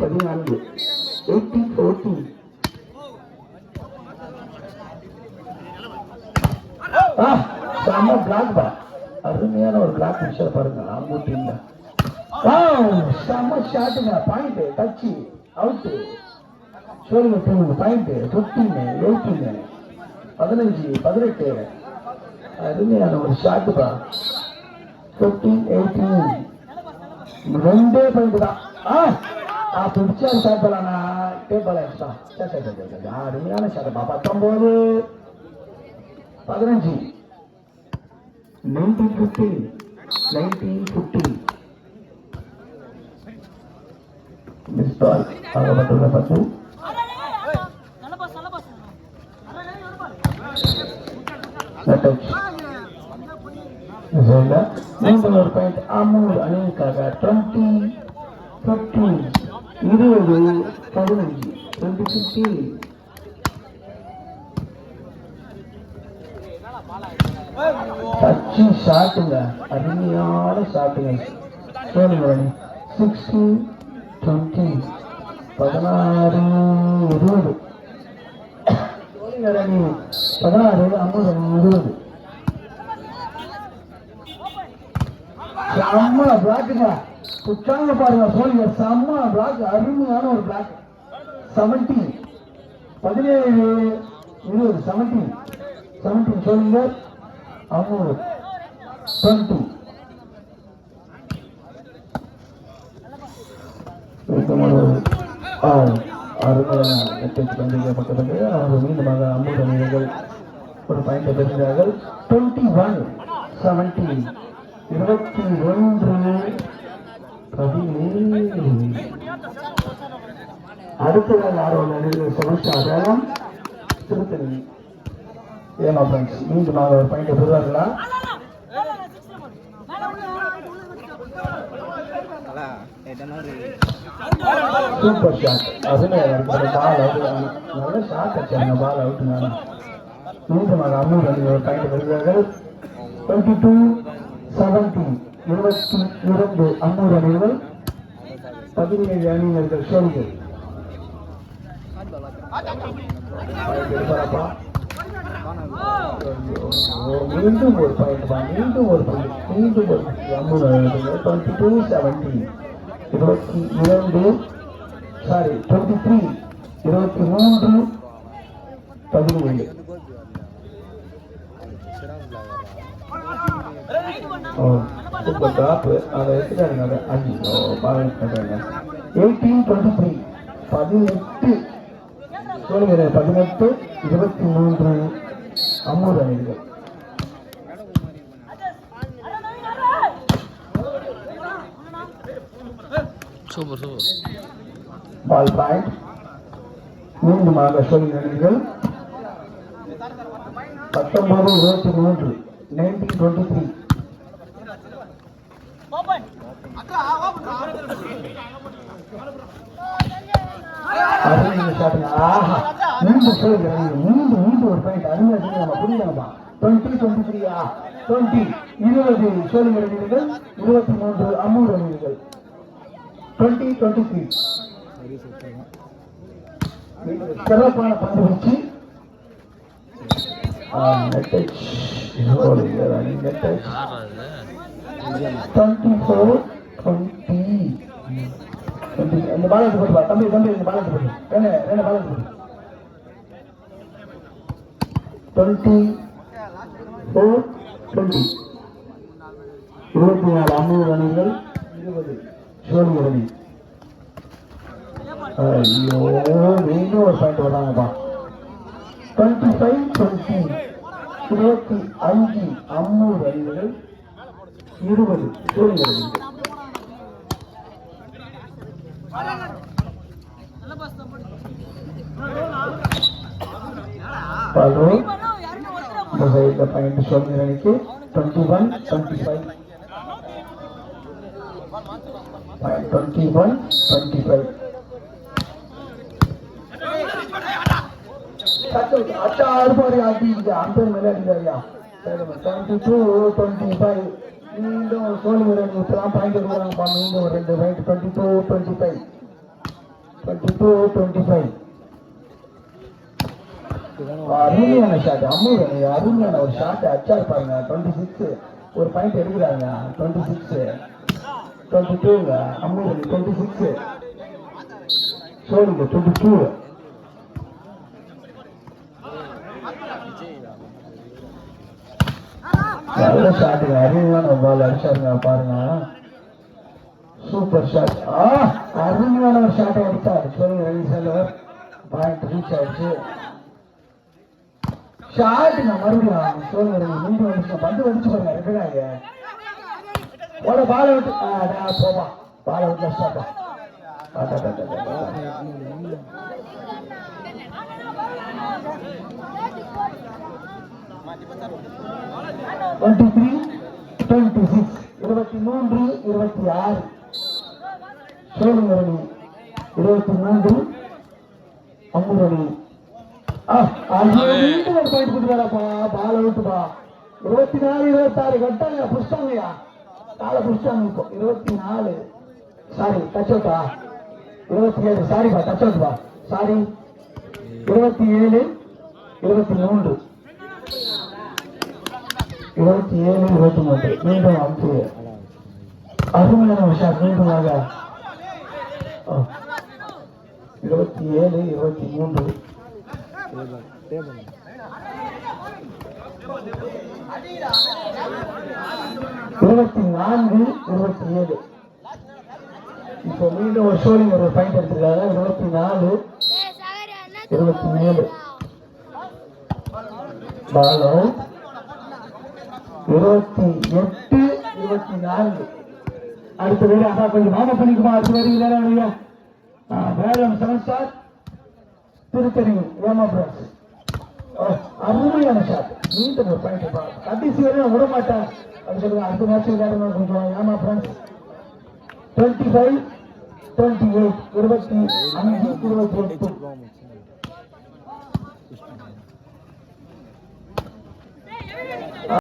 பதினான்கு. Eighty fourteen செம்ம black பா. அருமையான ஒரு பிளாக் விஷயம் பாருங்க. அவங்க செம்ம ஷாட்டுங்க பாயிண்ட் டச்சு அவுட்டு சொல்லுங்க பாயிண்ட் ஃபிஃப்டீன் எயிட்டீன் பதினஞ்சு பதினெட்டு. அருமையான ஒரு ஷாட்டு பா. ஃபிஃப்டீன் எயிட்டீன் ரெண்டே பாயிண்ட் தான். ஆ ஆ பிடிச்சா ஷாட் பண்ணலாம்னா டேப்பால அருமையான ஷாட் பா பதினஞ்சு நைன்டீன் ஃபிஃப்டீன் நைன்டீன் ஃபிஃப்டீன் ஆகப்பட்டுள்ள பத்து ஒரு பாயிண்ட் அமூல் அணிக்காக டுவெண்ட்டி ஃபிஃப்டீன் இருபது பதினஞ்சு. டுவெண்ட்டி ஃபிஃப்டீன் டச்சு ஷாட்டுங்க. அருமையான ஷாட்டுங்க. சொல்லுங்க சிக்ஸ்டி டுவெண்ட்டி பதினாறு இருபது. பதினாறு ஐம்பது இருபது. செம்ம பிளாக்குங்க சுத்தாங்க பாருங்க சோழிய செம்ம பிளாக் அருமையான ஒரு பிளாக் செவன்டீன் பதினேழு இருபது செவன்டீன் செவன்டீன் சொல்லுங்க. அவங்க டுவெண்ட்டி அருமையான நெட்டச் பந்திக்கப்பட்டது மீண்டுமாக அமூர் அணிகள் ஒரு பெறுகிறார்கள் டுவெண்ட்டி ஒன் செவன்டீன் இருபத்தி ஒன்று அடுத்ததாக ஆர்வம் அணிகள் சமஸ்டா வேளாண் திருத்தணி ஏமா ஃப்ரெண்ட்ஸ் மீண்டுமாக ஒரு பாயிண்டை பெறுவார்களா சூப்பர் ஷாட் அருமையாக பால் அவுட் நல்ல ஷாட் அடிச்சாங்க பால் அவுட் நான் மீண்டுமாக அம்மூர் ஒரு பாயிண்ட் டுவெண்ட்டி டூ செவன்டீன் இருபத்தி இரண்டு அம்மூர் அணிகள் பதினேழு அணியினர்கள் எடுப்பாரப்பா மீண்டும் ஒரு பாயிண்ட் மீண்டும் ஒரு பாயிண்ட் மீண்டும் ஒரு அம்மூர் அணிகள் டுவெண்ட்டி டூ செவன்டீன் இருபத்தி இரண்டு சாரி டுவெண்ட்டி த்ரீ இருபத்தி மூன்று பதினேழு. ஓ சூப்பர் டாப் அதை எடுத்துக்காருங்க அதை அஞ்சு பாருங்க எயிட்டீன் டுவெண்ட்டி த்ரீ பதினெட்டு. சொல்லுங்க பதினெட்டு இருபத்தி மூன்று அம்மூர் அணிகள் சூப்பர் சூப்பர். பால் பாயிண்ட் மீண்டுமாக சொல்லுங்க அணிகள் பத்தொன்பது இருபத்தி மூன்று நைன்டீன் டுவெண்ட்டி த்ரீ அருமையான ஷாட்டுங்க. ஒரு பாயிண்ட் அருமையா நம்ம டுவெண்ட்டி டுவெண்ட்டி த்ரீயா டுவெண்ட்டி இருபது சோழிங்கர் அணிகள் இருபத்தி மூன்று அம்மூர் அணிகள் டுவெண்ட்டி டுவெண்ட்டி த்ரீ சிறப்பான பந்து டுவெண்ட்டி ஃபோர் டுவெண்ட்டி தம்பி தம்பி போட்டு ரெண்டு ரெண்டு போட்டு டுவெண்ட்டி ஃபோர் டுவெண்ட்டி இருபத்தி நாலு அம்பது ரன்கள் இருபது சோழி ஐயோ மீண்டும் ஒரு பாயிண்ட் வராங்கப்பா டுவெண்ட்டி ஃபைவ் டுவெண்ட்டி இருபத்தி அஞ்சு அம்மூர் அணிகள் இருபது. சோழி அணி ஹலோ இந்த சைடில் பாயிண்ட் சோழி அணிக்கு twenty one twenty five twenty one twenty five அச்சா அறுபாடு அடிங்க அம்பேர் மேலே அடிக்காரியா டுவெண்ட்டி டூ டுவெண்ட்டி ஃபைவ் மீண்டும் சோழி இப்பதான் பாயிண்ட் கொடுக்குறாங்கப்பா மீண்டும் ஒரு ரெண்டு point twenty two twenty five twenty two twenty five அருமையான ஷாட் அம்மூர் அருமையான ஒரு ஷாட் அச்சார் பாருங்க டுவெண்ட்டி சிக்ஸ் ஒரு பாயிண்ட் எடுக்கிறாங்க டுவெண்ட்டி சிக்ஸ் டுவெண்ட்டி டூங்க அம்மூர் டுவெண்ட்டி சிக்ஸ் சொல்லுங்க டுவெண்ட்டி டூ நல்ல ஷாட்டுங்க அருமையான பால் அடிச்சாருங்க பாருங்க சூப்பர் ஷாட் ஆ அருமையான ஒரு ஷாட்டை எடுத்தார் சொல்லுங்க ரவி செல்வர் பாயிண்ட் ரீச் ஆயிடுச்சு ஷாட்டுங்க மறுபடியும் சோழி ரவி மீண்டும் வந்துச்சு பந்து வந்துச்சு பாருங்க ரெண்டாங்க ஓட பாலை விட்டு ஆ, அடா, விட்டு ஸ்டாப்பா டுவெண்ட்டி த்ரீ டுவெண்ட்டி சிக்ஸ் இருபத்தி மூன்று இருபத்தி ஆறு. சோழரணி இருபத்தி மூன்று அம்முரணி ஒரு பாயிண்ட் கொடுக்குறாப்பா பால விட்டுப்பா இருபத்தி நாலு இருபத்தி ஆறு கட்டாங்க புஷ்டாங்கய்யா காலை புஷ்டாங்க இப்போ. இருபத்தி நாலு சாரி டச் அவுட்டா இருபத்தி ஏழு சாரிப்பா டச் அவுட்பா சாரி இருபத்தி ஏழு இருபத்தி மூன்று இருபத்தி ஏழு இருபத்தி மூன்று மீண்டும் அம்பு அருமையான விஷயம். மீண்டுமாக. இருபத்தி ஏழு இருபத்தி மூன்று இருபத்தி நான்கு இருபத்தி ஏழு. இப்போ மீண்டும் ஒரு ஷோலிங் ஒரு பாயிண்ட் எடுத்திருக்காங்க. இருபத்தி நாலு இருபத்தி ஏழு. பாலம் இருபத்தி எட்டு இருபத்தி நான்கு. அடுத்த வேலை அண்ணா கொஞ்சம் மாமா பண்ணிக்குமா அடுத்த வேலை வேலம் செவன் திருத்தணிகள் ரோமாபுரம் அருமையான ஷாட் மீண்டும் ஒரு பாயிண்ட் கடைசி வரையும் விட மாட்டான். அடுத்த மேட்ச் விளையாடுங்க கொஞ்சம் ஏமா டுவெண்ட்டி ஃபைவ் டுவெண்ட்டி எயிட் இருபத்தி அஞ்சு இருபத்தி எட்டு.